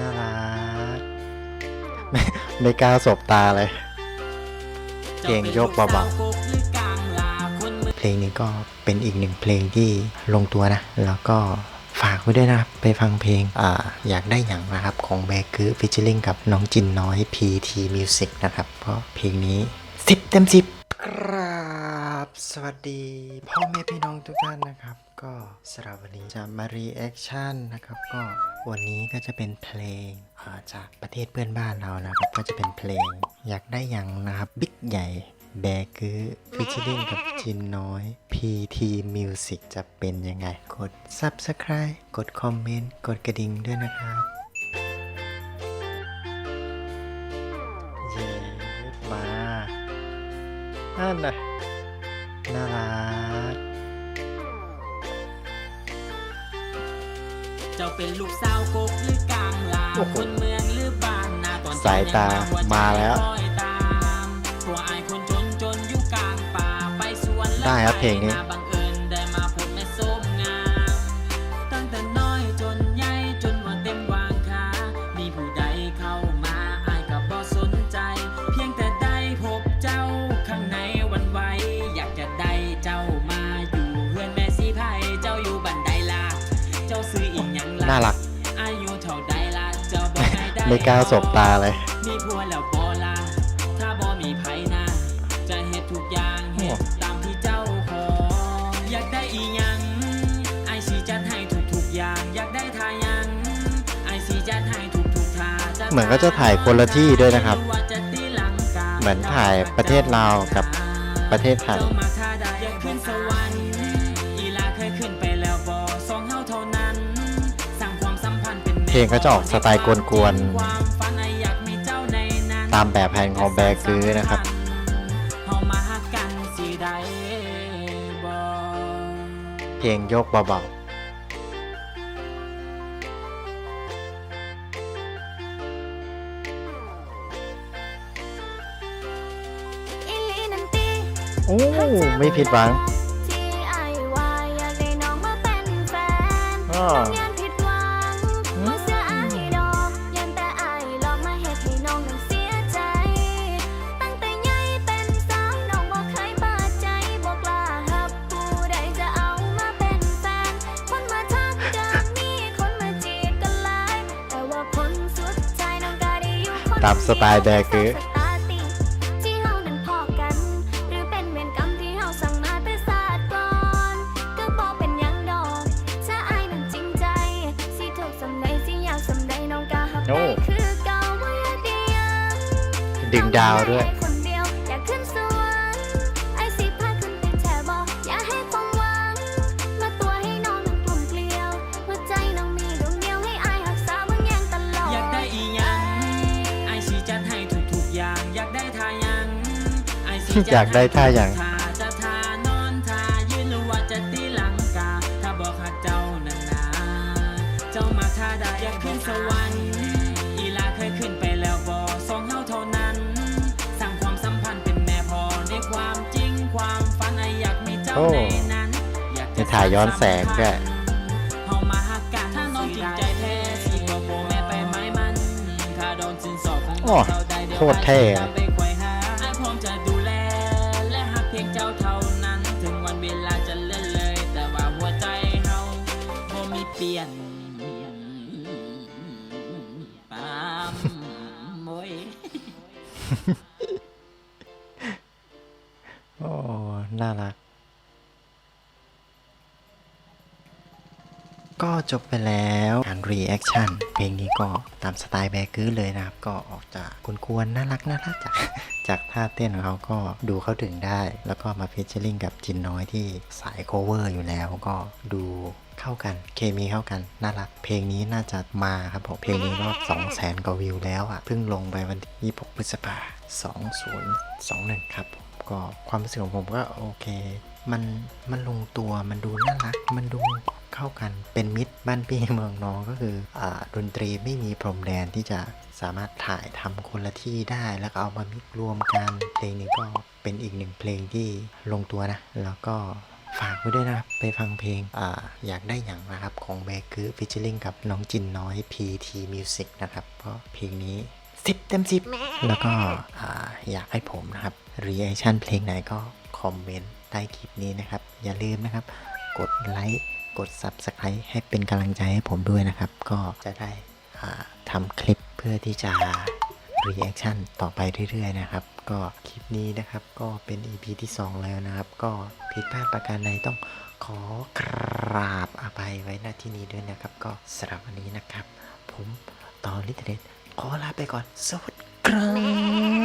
น่ารักไม่ไม่กล้าสบตาเลย เพลงโยกเบาๆเพลงนี้ก็เป็นอีกหนึ่งเพลงที่ลงตัวนะ แล้วก็ฝากไว้ด้วยนะครับไปฟังเพลงออยากได้อย่างนะครับ ของแบกือฟิชเชอริงกับน้องจินน้อย PT Music นะครับ เพราะเพลงนี้ 10 เต็ม 10ครับ สวัสดีพ่อแม่พี่น้องทุกท่านนะครับ ก็สำหรับวันนี้จะมารีแอคชั่นนะครับ ก็วันนี้ก็จะเป็นเพลงาจากประเทศเพื่อนบ้านเรานะครับ ก็จะเป็นเพลง อยากได้อย่างนะครับบิ๊กใหญ่ แบกือฟิชเชอริงกับจินน้อย PT Music จะเป็นยังไง กด Subscribe กดคอมเมนต์กดกระดิ่งด้วยนะครับเย้มาอันน่ะ เจ้าเป็นลูกสาวกกหรือกลางลาโอ้โหคนเมืองหรือบ้านนาตอนสายตามาแล้วคอยตามตัวอายคนจนจนอยู่กลางป่าไปสวนและได้ครับเพลงนี้ น่ารัก อายุเท่าใดล่ะเจ้าบอกให้ได้ไม่กล้าสบตาเลย มีผัวแล้วบ่ล่ะถ้าบ่มีไผนะจะเฮ็ดทุกอย่างเฮ็ดตามที่เจ้าขอ อยากได้อีหยังไอายสิจัดให้ทุกๆอย่าง อยากได้ทาหยังไอายสิจัดให้ทุกๆทาจะเหมือนก็จะถ่ายคนละที่ด้วยนะครับหอว่าจะตีลังกาเหมือนถ่ายประเทศลาวกับประเทศไทย พันธ์เป็นแม่เพลงก็จะออกสไตล์กวนความฝันไอ้อยากมีเจ้าในนั้นๆตามแบบแผนของแบกือนะครับเฮามาหากันสิได้บ่เพลงโยกเบาอีหลีนันตีๆโอ้ ไม่ผิดหวังที่ไอ้ว่า ตามสไตล์แบกือที่เฮานั้นพอกันหรือเป็นเวรกรรมที่เฮา อยากได้ทาหยังไอายสิจัดอยากได้ท่าหยังให้ทุกๆจะทานอนทายืนหรือว่าจะตีลังกาถ้าบอกหักเจ้านั่นนาเจ้ามาท่าใดอยากขึ้นสวรรค์อีลาเคยขึ้นไปแล้วบ่สองเฮาเท่านั้นสร้างความสัมพันธ์เป็นแม่พอในความจริงความฝันไออยากมีเจ้าโอ้ในนั้นอยากจะมีถ่ายย้อนแสงด้วยเฮามาหักกันถ้าน้องจริงใจแท้สิบอกโบแม่ไปไม้มันถ้าโดนสินสอดของโอ้เจ้าได้เดี๋ยวโคตรเท่ จ้าเท่านั้น ถึงวันเวลาจะเล่นเลย แต่ว่าหัวใจเฮาบ่มีเปลี่ยนปามโมย ก็จบไปแล้วการรีแอคชั่นเพลงนี้ก็ตามสไตล์แบกือเลยนะครับ ก็ออกจากกวนๆน่ารักน่ารักจากจากท่าเต้นของเขาก็ดูเข้าถึงได้ แล้วก็มาฟิชเชอร์ลิงกับจินน้อยที่สายโคเวอร์อยู่แล้วก็ดูเข้ากัน เคมีเข้ากัน น่ารัก เพลงนี้น่าจะมาครับผม เพลงนี้ก็2 0 0แสนกว่าวิวแล้วอะ่ะ เพิ่งลงไปวันที่26พฤษภา2021 ครับผมก็ความรู้สึกของผมก็โอเค มันมันลงตัว มันดูน่ารัก มันดู เข้ากันเป็นมิตรบ้านพี่เมืองน้องก็คืออดนตรีไม่มีพรมแดนที่จะสามารถถ่ายทำคนละที่ได้ แล้วก็เอามามิกรวมกัน เพลงนี้ก็เป็นอีกหนึ่งเพลงที่ลงตัวนะ แล้วก็ฝากไว้ด้วยนะครับ ไปฟังเพลงออยากได้อย่างนะครับ ของแบกือฟิชเชอริงกับน้องจินน้อย PT Music นะครับ เพราะเพลงนี้ 10 เต็ม 10 แล้วก็ออยากให้ผมนะครับรีแอคชั่นเพลงไหนก็คอมเมนต์ใต้คลิปนี้นะครับ อย่าลืมนะครับ กดไลค์ กด Subscribe ให้เป็นกำลังใจให้ผมด้วยนะครับ ก็จะได้ทำคลิปเพื่อที่จะรีแอคชั่นต่อไปเรื่อยๆนะครับ ก็คลิปนี้นะครับก็เป็น EP ที่ 2 แล้วนะครับ ก็ผิดพลาดประการใดต้องขอกราบอภัยไว้ณที่นี้ด้วยนะครับ ก็สำหรับวันนี้นะครับ ผมต่อลิทเดนขอลาไปก่อน สวัสดีครับ